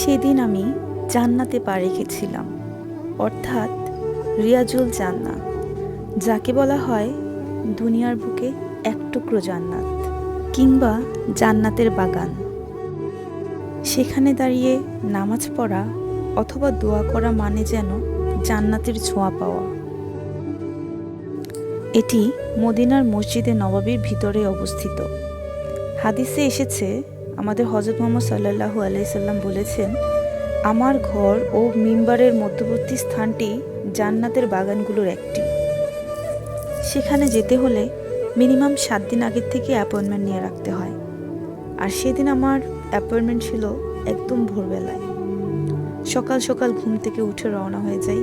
সেদিন আমি জান্নাতে পা রেখেছিলাম, অর্থাৎ রিয়াজুল জান্না যাকে বলা হয় দুনিয়ার বুকে এক টুকরো জান্নাত কিংবা জান্নাতের বাগান। সেখানে দাঁড়িয়ে নামাজ পড়া অথবা দোয়া করা মানে যেন জান্নাতের ছোঁয়া পাওয়া। এটি মদিনার মসজিদে নবাবির ভিতরে অবস্থিত। হাদিসে এসেছে আমাদের হজরত মোহাম্মদ সাল্লাহু আলাইসাল্লাম বলেছেন, আমার ঘর ও মিম্বারের মধ্যবর্তী স্থানটি জান্নাতের বাগানগুলোর একটি। সেখানে যেতে হলে মিনিমাম সাত দিন আগের থেকে অ্যাপয়েন্টমেন্ট নিয়ে রাখতে হয়। আর সেদিন আমার অ্যাপয়েন্টমেন্ট ছিল একদম ভোরবেলায়। সকাল সকাল ঘুম থেকে উঠে রওনা হয়ে যাই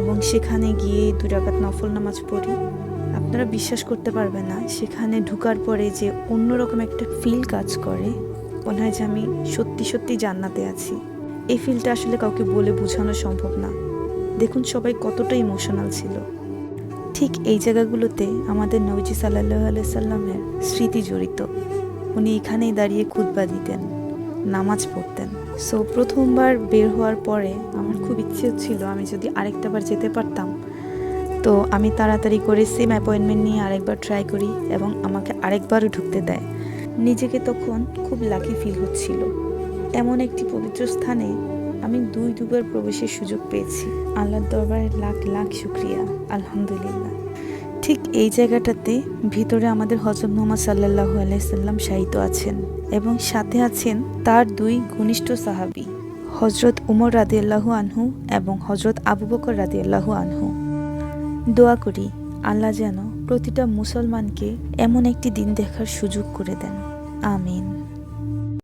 এবং সেখানে গিয়ে দুই রাকাত নফল নামাজ পড়ি। আপনারা বিশ্বাস করতে পারবেন না, সেখানে ঢুকার পরে যে অন্যরকম একটা ফিল কাজ করে। মনে হয় যে আমি সত্যি সত্যি জান্নাতে আছি। এই ফিলটা আসলে কাউকে বলে বোঝানো সম্ভব না। দেখুন সবাই কতটা ইমোশনাল ছিল। ঠিক এই জায়গাগুলোতে আমাদের নবীজি সাল্লাহ আলাইসাল্লামের স্মৃতি জড়িত। উনি এখানেই দাঁড়িয়ে খুতবা দিতেন, নামাজ পড়তেন। সো প্রথমবার বের হওয়ার পরে আমার খুব ইচ্ছে ছিল আমি যদি আরেকটা বার যেতে পারতাম। তো আমি তাড়াতাড়ি করে সেম অ্যাপয়েন্টমেন্ট নিয়ে আরেকবার ট্রাই করি এবং আমাকে আরেকবারও ঢুকতে দেয়। নিজেকে তখন খুব লাকি ফিল হচ্ছিল। এমন একটি পবিত্র স্থানে আমি দুই দুবার প্রবেশের সুযোগ পেয়েছি। আল্লাহর দরবারে লাখ লাখ শুক্রিয়া, আলহামদুলিল্লাহ। ঠিক এই জায়গাটাতে ভিতরে আমাদের হজরত মোহাম্মদ সাল্লাহ আলাইসাল্লাম শায়িত আছেন এবং সাথে আছেন তার দুই ঘনিষ্ঠ সাহাবি হজরত উমর রাদিয়াল্লাহু আনহু এবং হজরত আবু বকর রাদিয়াল্লাহু আনহু। দোয়া করি আল্লাহ যেন প্রতিটা মুসলমানকে এমন একটি দিন দেখার সুযোগ করে দেন। আমিন।